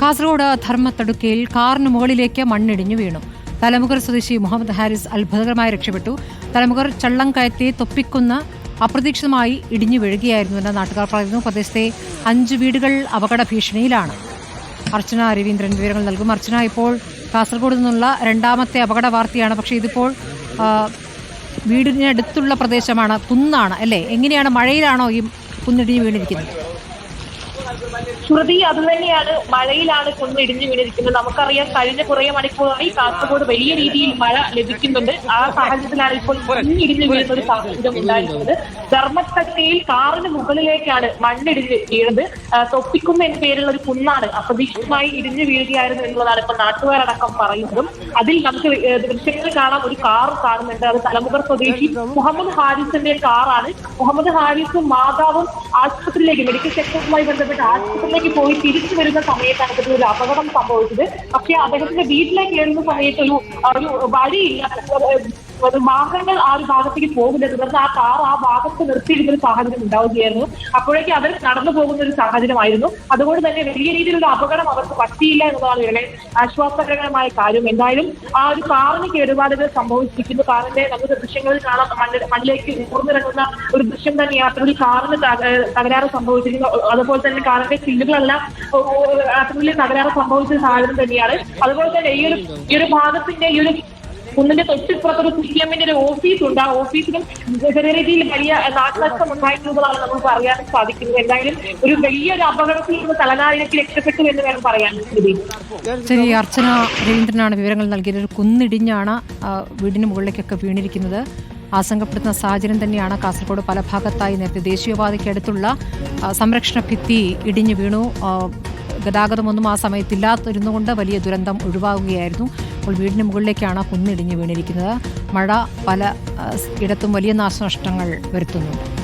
കാസർഗോഡ് ധർമ്മത്തടുക്കയിൽ കാറിന് മുകളിലേക്ക് മണ്ണിടിഞ്ഞു വീണു. തലമുകർ സ്വദേശി മുഹമ്മദ് ഹാരിസ് അത്ഭുതകരമായി രക്ഷപ്പെട്ടു. തലമുകർ ചള്ളം കയറ്റി തൊപ്പിക്കുന്ന അപ്രതീക്ഷിതമായി ഇടിഞ്ഞു വീഴുകയായിരുന്നുവെന്ന് നാട്ടുകാർ പറയുന്നു. പ്രദേശത്തെ അഞ്ച് വീടുകൾ അപകട ഭീഷണിയിലാണ്. അർച്ചന രവീന്ദ്രൻ വിവരങ്ങൾ നൽകും. അർച്ചന ഇപ്പോൾ കാസർഗോഡ് നിന്നുള്ള രണ്ടാമത്തെ അപകട വാർത്തയാണ്. പക്ഷേ ഇതിപ്പോൾ വീടിനടുത്തുള്ള പ്രദേശമാണ് കുന്നാണ് അല്ലേ? എങ്ങനെയാണ് മഴയിലാണോ ഈ കുന്നിടിഞ്ഞ് വീണിരിക്കുന്നത്? ശ്രുതി അതുതന്നെയാണ് മഴയിലാണ് കുന്നിടിഞ്ഞു വീണിരിക്കുന്നത്. നമുക്കറിയാം കഴിഞ്ഞ കുറേ മണിക്കൂറായി കാസർഗോഡ് വലിയ രീതിയിൽ മഴ ലഭിക്കുന്നുണ്ട്. ആ സാഹചര്യത്തിലാണ് ഇപ്പോൾ കുന്നിടിഞ്ഞു വീഴുന്ന ഒരു സാഹചര്യം ഉണ്ടായിരുന്നത് ധർമ്മത്തക്കയിൽ കാറിന് മുകളിലേക്കാണ് മണ്ണിടിഞ്ഞ് ആ, തൊപ്പിക്കുന്ന എന്ന പേരുള്ള ഒരു കുന്നാണ് അപ്രതീക്ഷിതമായി ഇടിഞ്ഞു വീഴുകയായിരുന്നു എന്നുള്ളതാണ് ഇപ്പൊ നാട്ടുകാരടക്കം പറയുന്നതും. അതിൽ നമുക്ക് ദൃശ്യങ്ങൾ കാണാം ഒരു കാർ കാണുന്നുണ്ട്. അത് തലമുഖർ സ്വദേശി മുഹമ്മദ് ഹാരിസിന്റെ കാറാണ്. മുഹമ്മദ് ഹാരിസും മാതാവും ആശുപത്രിയിലേക്ക് മെഡിക്കൽ ചെക്കപ്പുമായി ബന്ധപ്പെട്ട് ആശുപത്രിയിലേക്ക് പോയി തിരിച്ചു വരുന്ന സമയത്താണ് ഇതിൽ ഒരു അപകടം സംഭവിച്ചത്. പക്ഷേ അദ്ദേഹത്തിന്റെ വീട്ടിലേക്ക് കയറുന്ന സമയത്ത് ഒരു ഒരു വഴിയില്ല. ഒരു വാഹനങ്ങൾ ആ ഒരു ഭാഗത്തേക്ക് പോകുന്നില്ല തുടർന്ന് ആ കാർ ആ ഭാഗത്ത് നിർത്തിയിരുന്ന ഒരു സാഹചര്യം ഉണ്ടാവുകയായിരുന്നു. അപ്പോഴേക്കും അവർ നടന്നു പോകുന്ന ഒരു സാഹചര്യമായിരുന്നു. അതുകൊണ്ട് തന്നെ വലിയ രീതിയിലുള്ള അപകടം അവർക്ക് പറ്റിയില്ല എന്നതാണ് വളരെ ആശ്വാസകരമായ കാര്യം. എന്തായാലും ആ ഒരു കാറിന് കേടുപാടുകൾ സംഭവിച്ചിരിക്കുന്നു. കാറിന്റെ നമുക്ക് ദൃശ്യങ്ങളിൽ കാണാം. മണ്ണിലേക്ക് ഊർന്നിറങ്ങുന്ന ഒരു ദൃശ്യം തന്നെ യാത്രയിൽ കാറിന് തക- തകരാറ് സംഭവിച്ചിരിക്കുന്നു. അതുപോലെ തന്നെ കാറിന്റെ ചില്ലുകളെല്ലാം യാത്രയിൽ തകരാറ് സംഭവിച്ച സാഹചര്യം തന്നെയാണ്. അതുപോലെ തന്നെ ഈ ഒരു ഈ ഒരു ഭാഗത്തിന്റെ ഈ ഒരു കുന്നിന്റെ തൊട്ടിപ്പുറത്ത് ഒരു സി എമ്മിന്റെ ഒരു ഓഫീസ് ഉണ്ട്. ആ ഓഫീസിലും ചെറിയ രീതിയിൽ വലിയ നാശനഷ്ടം ഉണ്ടായിട്ടുള്ളതാണ് നമുക്ക് അറിയാൻ സാധിക്കുന്നത്. എന്തായാലും ഒരു വലിയൊരു അപകടത്തിൽ നിന്ന് തലനാരിലേക്ക് രക്ഷപ്പെട്ടു എന്ന് വേണം പറയാൻ. ശരി അർച്ചന രവീന്ദ്രനാണ് വിവരങ്ങൾ നൽകിയത്. ഒരു കുന്നിടിഞ്ഞാണ് വീടിന് മുകളിലേക്കൊക്കെ വീണിരിക്കുന്നത്. ആശങ്കപ്പെടുത്തുന്ന സാഹചര്യം തന്നെയാണ് കാസർഗോഡ് പല ഭാഗത്തായി നേരത്തെ ദേശീയപാതയ്ക്കടുത്തുള്ള സംരക്ഷണ ഭിത്തി ഇടിഞ്ഞു വീണു. ഗതാഗതമൊന്നും ആ സമയത്തില്ലാതിരുന്നുകൊണ്ട് വലിയ ദുരന്തം ഒഴിവാകുകയായിരുന്നു. അപ്പോൾ വീടിന് മുകളിലേക്കാണ് കുന്നിടിഞ്ഞു വീണിരിക്കുന്നത്. മഴ പല ഇടത്തും വലിയ നാശനഷ്ടങ്ങൾ വരുത്തുന്നുണ്ട്.